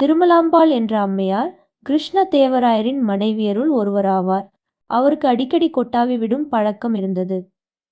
திருமலாம்பாள் என்ற அம்மையார் கிருஷ்ண தேவராயரின் மனைவியருள் ஒருவராவார். அவருக்கு அடிக்கடி கொட்டாவி விடும் பழக்கம் இருந்தது.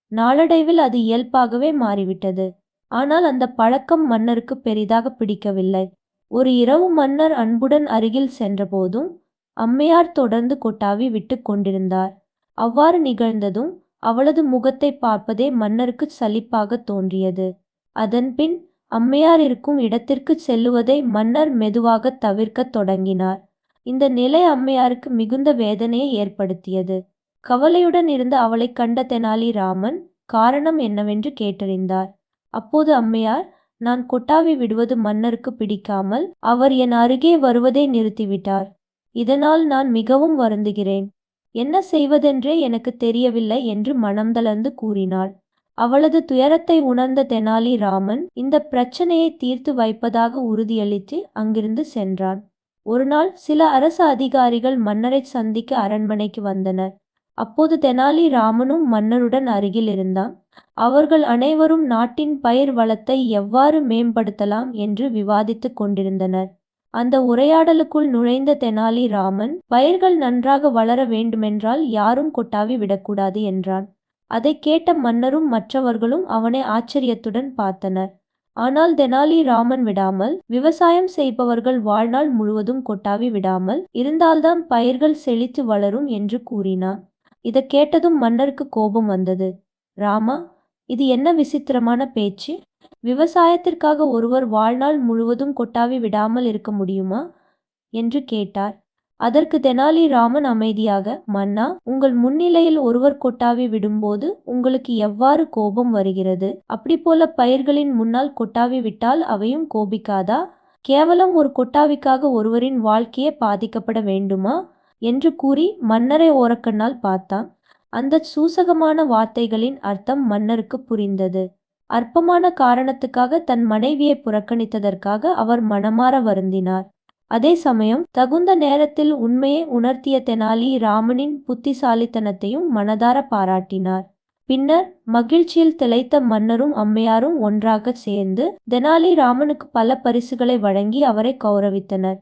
நாளடைவில் அது இயல்பாகவே மாறிவிட்டது. ஆனால் அந்த பழக்கம் மன்னருக்கு பெரிதாக பிடிக்கவில்லை. ஒரு இரவு மன்னர் அன்புடன் அருகில் சென்றபோதும் அம்மையார் தொடர்ந்து கொட்டாவி விட்டு கொண்டிருந்தார். அவ்வாறு நிகழ்ந்ததும் அவளது முகத்தை பார்ப்பதே மன்னருக்கு சலிப்பாக தோன்றியது. அதன்பின் அம்மையார் இருக்கும் இடத்திற்கு செல்லுவதை மன்னர் மெதுவாக தவிர்க்கத் தொடங்கினார். இந்த நிலை அம்மையாருக்கு மிகுந்த வேதனையை ஏற்படுத்தியது. கவலையுடன் இருந்த அவளைக் கண்ட தெனாலி ராமன் காரணம் என்னவென்று கேட்டறிந்தார். அப்போது அம்மையார் நான் கொட்டாவி விடுவது மன்னருக்கு பிடிக்காமல் அவர் என் அருகே வருவதை நிறுத்திவிட்டார். இதனால் நான் மிகவும் வருந்துகிறேன். என்ன செய்வதென்றே எனக்கு தெரியவில்லை என்று மனம் தளர்ந்து கூறினாள். அவளது துயரத்தை உணர்ந்த தெனாலி ராமன் இந்த பிரச்சனையை தீர்த்து வைப்பதாக உறுதியளித்து அங்கிருந்து சென்றான். ஒருநாள் சில அரசு அதிகாரிகள் மன்னரை சந்திக்க அரண்மனைக்கு வந்தனர். அப்போது தெனாலி ராமனும் மன்னருடன் அருகில் இருந்தான். அவர்கள் அனைவரும் நாட்டின் பயிர் வளத்தை எவ்வாறு மேம்படுத்தலாம் என்று விவாதித்துக் கொண்டிருந்தனர். அந்த உரையாடலுக்குள் நுழைந்த தெனாலி ராமன் பயிர்கள் நன்றாக வளர வேண்டுமென்றால் யாரும் கொட்டாவி விடக்கூடாது என்றான். அதை கேட்ட மன்னரும் மற்றவர்களும் அவனை ஆச்சரியத்துடன் பார்த்தனர். ஆனால் தெனாலி ராமன் விடாமல் விவசாயம் செய்பவர்கள் வாழ்நாள் முழுவதும் கொட்டாவி விடாமல் இருந்தால்தான் பயிர்கள் செழித்து வளரும் என்று கூறினார் இதை கேட்டதும் மன்னருக்கு கோபம் வந்தது. ராமா இது என்ன விசித்திரமான பேச்சு? விவசாயத்திற்காக ஒருவர் வாழ்நாள் முழுவதும் கொட்டாவி விடாமல் இருக்க முடியுமா? என்று கேட்டார். அதற்கு தெனாலி ராமன் அமைதியாக மன்னா உங்கள் முன்னிலையில் ஒருவர் கொட்டாவி விடும்போது உங்களுக்கு எவ்வாறு கோபம் வருகிறது? அப்படி போல பயிர்களின் முன்னால் கொட்டாவி விட்டால் அவையும் கோபிக்காதா? கேவலம் ஒரு கொட்டாவிக்காக ஒருவரின் வாழ்க்கையே பாதிக்கப்பட வேண்டுமா? என்று கூறி மன்னரை ஓரக்கண்ணால் பார்த்தான். அந்த சூசகமான வார்த்தைகளின் அர்த்தம் மன்னருக்கு புரிந்தது. அற்பமான காரணத்துக்காக தன் மனைவியை புறக்கணித்ததற்காக அவர் மனமாற வருந்தினார். அதே சமயம் தகுந்த நேரத்தில் உண்மையை உணர்த்திய தெனாலி ராமனின் புத்திசாலித்தனத்தையும் மனதார பாராட்டினார். பின்னர் மகிழ்ச்சியில் திளைத்த மன்னரும் அம்மையாரும் ஒன்றாக சேர்ந்து தெனாலி ராமனுக்கு பல பரிசுகளை வழங்கி அவரை கௌரவித்தனர்.